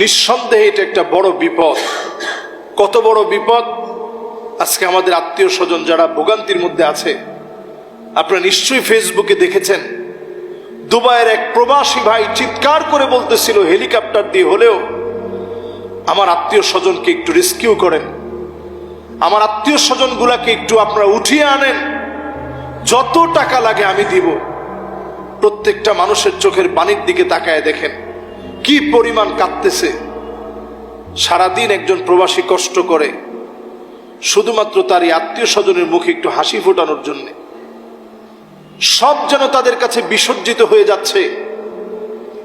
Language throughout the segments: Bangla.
নিঃসন্দেহে এটা একটা বড় বিপদ। কত বড় বিপদ? আজকে আমাদের আত্মীয় স্বজন যারা ভোগান্তির মধ্যে আছে, আপনারা নিশ্চয়ই ফেসবুকে দেখেছেন, দুবাইয়ের এক প্রবাসী ভাই চিৎকার করে বলতেছিল, হেলিকপ্টার দিয়ে হলেও আমার আত্মীয় স্বজনকে একটু রেস্কিউ করেন। আমার আত্মীয় স্বজনগুলাকে একটু আপনারা উঠিয়ে আনেন। যত টাকা লাগে আমি দিব। প্রত্যেকটা মানুষের চোখের পানির দিকে তাকায় দেখেন। কি পরিমাণ কাঁদতেছে? সারাদিন একজন প্রবাসী কষ্ট করে, শুধুমাত্র তার এই আত্মীয় স্বজনের মুখে একটু হাসি ফোটানোর জন্য। সব যেন তাদের কাছে বিসর্জিত হয়ে যাচ্ছে।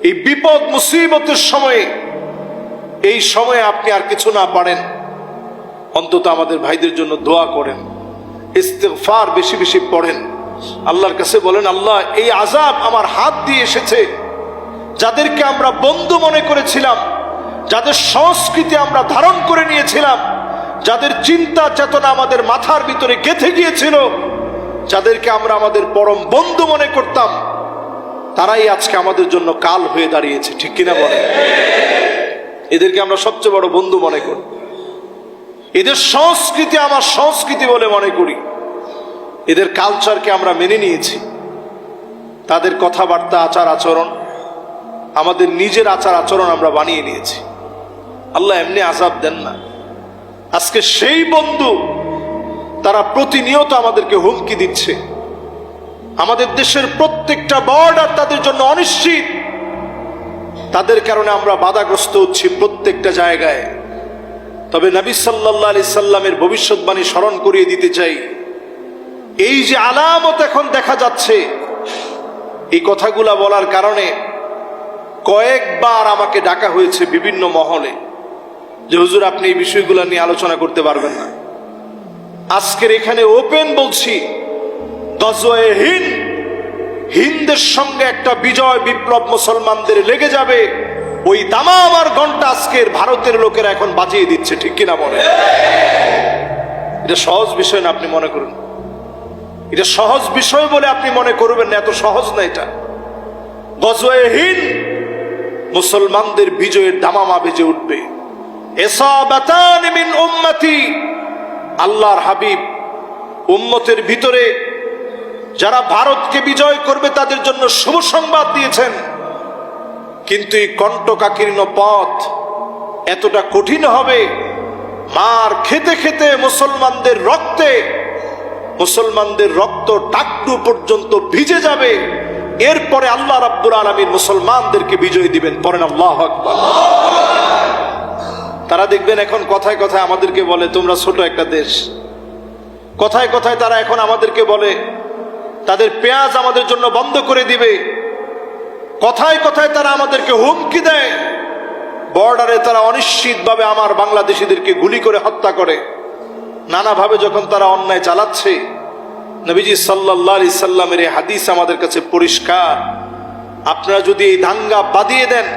এই বিপদ, মুসিবতের সময়ে, এই সময়ে আপনি আর কিছু না পারেন। অন্তত আমাদের ভাইদের জন্য দোয়া করেন ইস্তেফার বেশি বেশি পড়েন। আল্লাহর কাছে বলেন, আল্লাহ, এই আজাব আমার হাত দিয়ে এসেছে। যাদেরকে আমরা বন্ধু মনে করেছিলাম, যাদের সংস্কৃতি আমরা ধারণ করে নিয়েছিলাম, যাদের চিন্তা চেতনা আমাদের মাথার ভিতরে গেথে গিয়েছিল, যাদেরকে আমরা আমাদের পরম বন্ধু মনে করতাম, তারাই আজকে আমাদের জন্য কাল হয়ে দাঁড়িয়েছে, ঠিক কিনা বলে এদেরকে আমরা সবচেয়ে বড় বন্ধু মনে করি। এদের সংস্কৃতি আমার সংস্কৃতি বলে মনে করি। এদের কালচারকে আমরা মেনে নিয়েছি। তাদের কথাবার্তা আচার আচরণ আমাদের নিজের আচার আচরণ আমরা বানিয়ে নিয়েছি। আল্লাহ এমনি আজাব দেন না। আজকে সেই বন্ধু, তারা প্রতিনিয়ত আমাদেরকে হুমকি দিচ্ছে। আমাদের দেশের প্রত্যেকটা বর্ডার তাদের জন্য অনিশ্চিত। তাদের কারণে আমরা বাধাগ্রস্ত হচ্ছি প্রত্যেকটা জায়গায়। তবে নবী সাল্লাহ আলি সাল্লামের ভবিষ্যৎবাণী স্মরণ করিয়ে দিতে চাই। এই যে আলামত এখন দেখা যাচ্ছে, এই কথাগুলা বলার কারণে কয়েকবার আমাকে ডাকা হয়েছে বিভিন্ন মহলে যে, হুজুর, আপনি এই বিষয়গুলো নিয়ে আলোচনা করতে পারবেন না। আজকের এখানে ওপেন বলছি হিন্দের সঙ্গে একটা বিজয় বিপ্লব মুসলমানদের লেগে যাবে। ওই দামা আমার ঘণ্টা আজকের ভারতের লোকেরা এখন বাজিয়ে দিচ্ছে, ঠিক কিনা মনে? এটা সহজ বিষয় না, আপনি মনে করুন। এটা সহজ বিষয় বলে আপনি মনে করবেন না, এত সহজ না এটা। গজওয়ে হিন্দ মুসলমানদের বিজয়ের দামামা বেজে উঠবে। আল্লাহর হাবিব উম্মতের ভিতরে যারা ভারতকে বিজয় করবে তাদের জন্য শুভ সংবাদ দিয়েছেন। কিন্তু এই কণ্ঠকাকীর্ণ পথ এতটা কঠিন হবে, মার খেতে খেতে মুসলমানদের রক্তে, মুসলমানদের রক্ত টাকটু পর্যন্ত ভিজে যাবে। এরপরে আল্লাহ রাব্বুল আলমীর মুসলমানদেরকে বিজয় দিবেন। পরেন আল্লাহ আকবার। তারা দেখবেন এখন কথায় কথায় আমাদেরকে বলে, তোমরা ছোট একটা দেশ। কথায় কথায় তারা এখন আমাদেরকে বলে, তাদের পেঁয়াজ আমাদের জন্য বন্ধ করে দিবে। কথায় কথায় তারা আমাদেরকে হুমকি দেয়। বর্ডারে তারা অনিশ্চিতভাবে আমার বাংলাদেশিদেরকে গুলি করে হত্যা করে। নানাভাবে যখন তারা অন্যায় চালাচ্ছে নবীজি সাল্লাহ আলি সাল্লামের এই হাদিস আমাদের কাছে পরিষ্কার। আপনারা যদি এই দাঙ্গা বাদিয়ে দেন,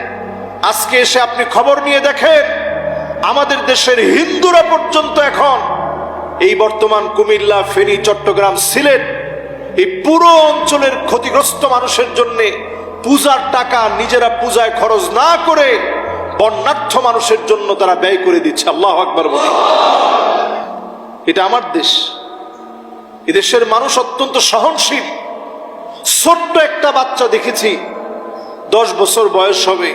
আজকে এসে আপনি খবর নিয়ে দেখেন, আমাদের দেশের হিন্দুরা পর্যন্ত এখন এই বর্তমান কুমিল্লা, ফেনী, চট্টগ্রাম, সিলেট, এই পুরো অঞ্চলের ক্ষতিগ্রস্ত মানুষের জন্য পূজার টাকা নিজেরা পূজায় খরচ না করে বন্যার্থ মানুষের জন্য তারা ব্যয় করে দিচ্ছে। আল্লাহ আকবর এটা আমার দেশ। এদেশের মানুষ অত্যন্ত সহনশীল। ছোট্ট একটা বাচ্চা দেখেছি, দশ বছর বয়স হবে।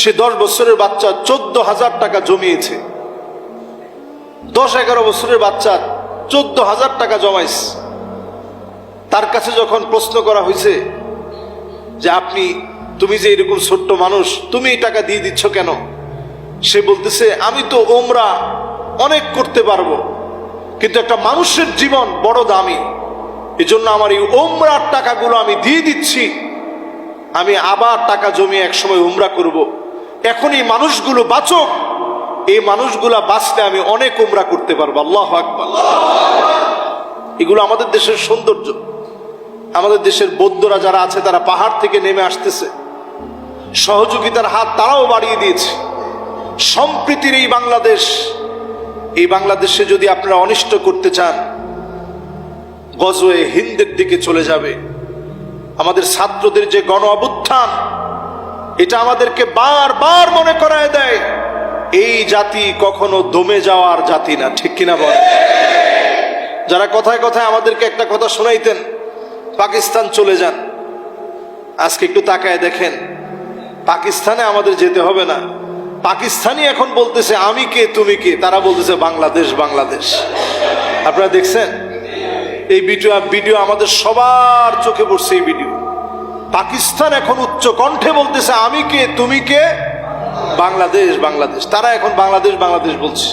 সে দশ বছরের বাচ্চা চোদ্দ হাজার টাকা জমিয়েছে। দশ এগারো বছরের বাচ্চা চোদ্দ হাজার টাকা জমাইছে। তার কাছে যখন প্রশ্ন করা হয়েছে যে আপনি, তুমি যে এরকম ছোট্ট মানুষ, তুমি এই টাকা দিয়ে দিচ্ছ কেন? সে বলতেছে, আমি তো ওমরা অনেক করতে পারব। কিন্তু একটা মানুষের জীবন বড় দামি। এজন্য আমার এই ওমরার টাকাগুলো আমি দিয়ে দিচ্ছি। আমি আবার টাকা জমিয়ে একসময় উমরা করব। এখন এই মানুষগুলো বাঁচক, এই মানুষগুলা বাঁচলে আমি অনেক উমরা করতে পারব। আল্লাহ আকবার। এগুলো আমাদের দেশের সৌন্দর্য। আমাদের দেশের বৌদ্ধরা যারা আছে, তারা পাহাড় থেকে নেমে আসতেছে। সহযোগিতার হাত তারাও বাড়িয়ে দিয়েছে। সম্প্রীতির এই বাংলাদেশ এই বাংলাদেশে যদি আপনারা অনিষ্ট করতে চান, গজওয়ে হিন্দের দিকে চলে যাবে। আমাদের ছাত্রদের যে গণ অভ্যুত্থান, এটা আমাদেরকে বারবার মনে করায় দেয়, এই জাতি কখনো দমে যাওয়ার জাতি না, ঠিক কিনা বল? যারা কথায় কথায় আমাদেরকে একটা কথা শোনাইতেন, পাকিস্তান চলে যান। আজকে একটু তাকায় দেখেন, পাকিস্তানে আমাদের যেতে হবে না। পাকিস্তানি এখন বলতেছে, আমি কে, তুমি কে? তারা বলতেছে, বাংলাদেশ বাংলাদেশ। আপনারা দেখছেন? এই ভিডিও ভিডিও আমাদের সবার চোখে পড়ছে এই ভিডিও। পাকিস্তান এখন উচ্চ কণ্ঠে বলতেছে, আমি কে, তুমি কে? বাংলাদেশ বাংলাদেশ। তারা এখন বাংলাদেশ বাংলাদেশ বলছে।